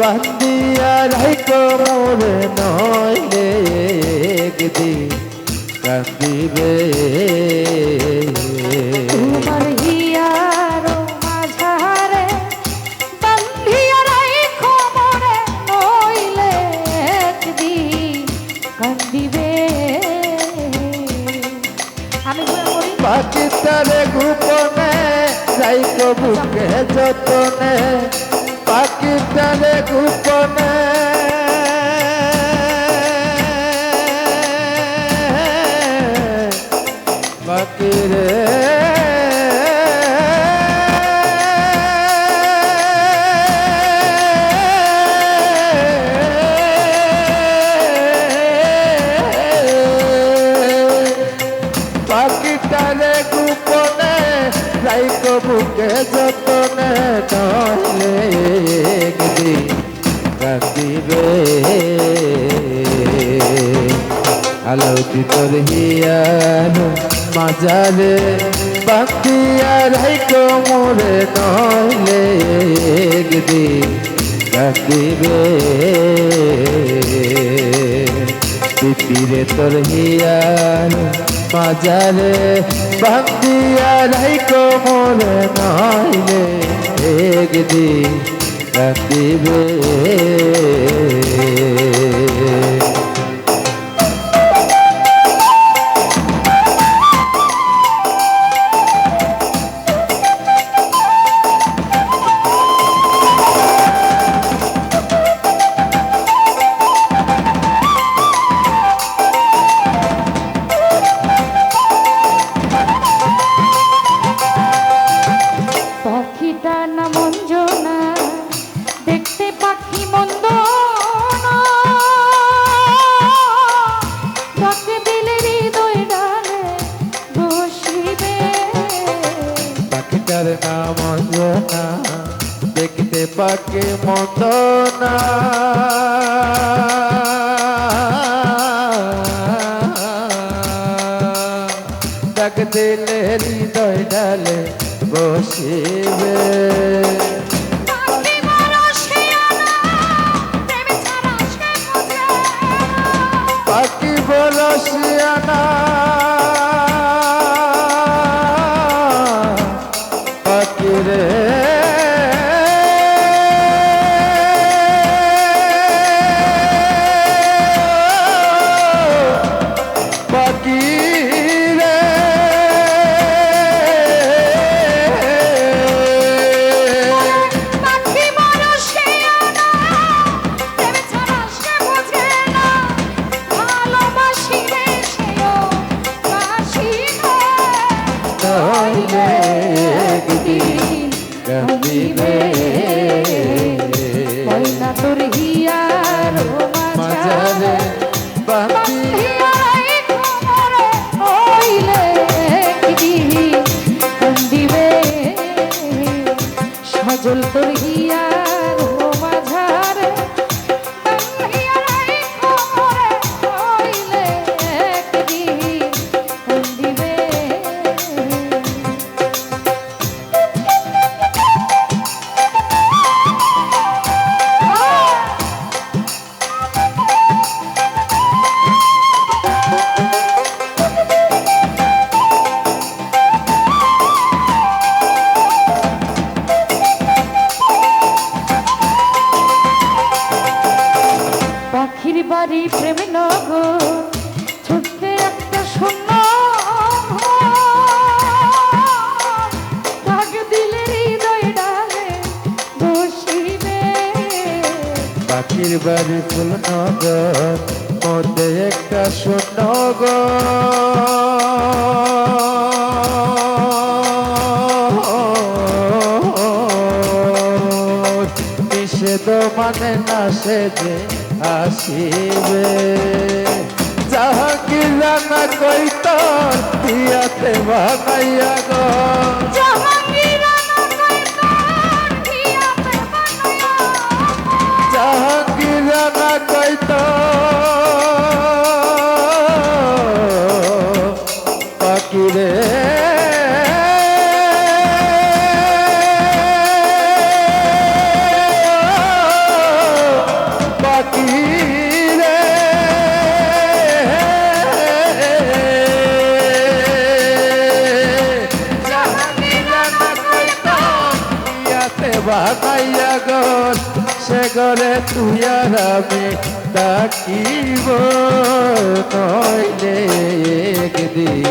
বান্দিয়া রাইকো মোরে নইলে একদিন কান্দিবে তোমার হিয়ারো মাঝারে বান্ধিয়া রাখো মোরে নইলে একদিন কান্দিবে আমি গোপনে রাইকো বুকে যতনে। গোপনে পাকিরে পাখিটারে গোপনে রাইকো বুকে যতনে একদিন কাঁদিবে আলোটি তোর হিয়ার মাজারে বান্দিয়া রাইকো মোরে নইলে একদিন কাঁদিবে পিপিরে তোর হিয়ার মাজারে বান্দিয়া রাইকো মোরে নইলে একদিন কাঁদিবে দেখতে মতো না ডাক দিলে হৃদয় ডালে বসিবে। বাঁধি সজল তোর হিয়ার পাখির বাড়ি ফুল নগর মধ্যে একটা সোনগর। নিষেধ মানে না সে যে আসিবে জাহাঙ্গীর রানা কইত ইয়াতে বানাইয়া সে ঘরে তুই আর আমি ডাকিব। নইলে একদিন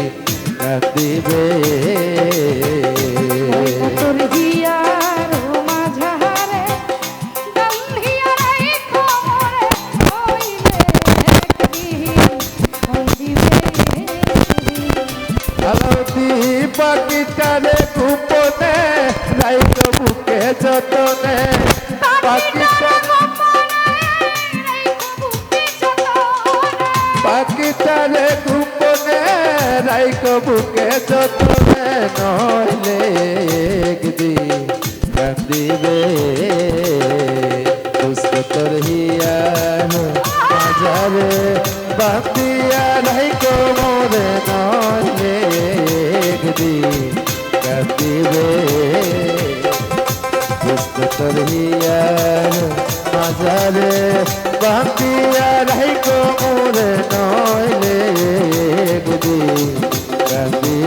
কাঁদিবে। তোর আলতি পাখিটারে কুপনে রাইত যতনে পাখিটা পাখিটারে কুপনে রাইক বুকে যতনে নইলে একদিন কান্দিবে। مستتر هي عزالي بهمتي يا رحيك أمور نوعي لي قدي قلبي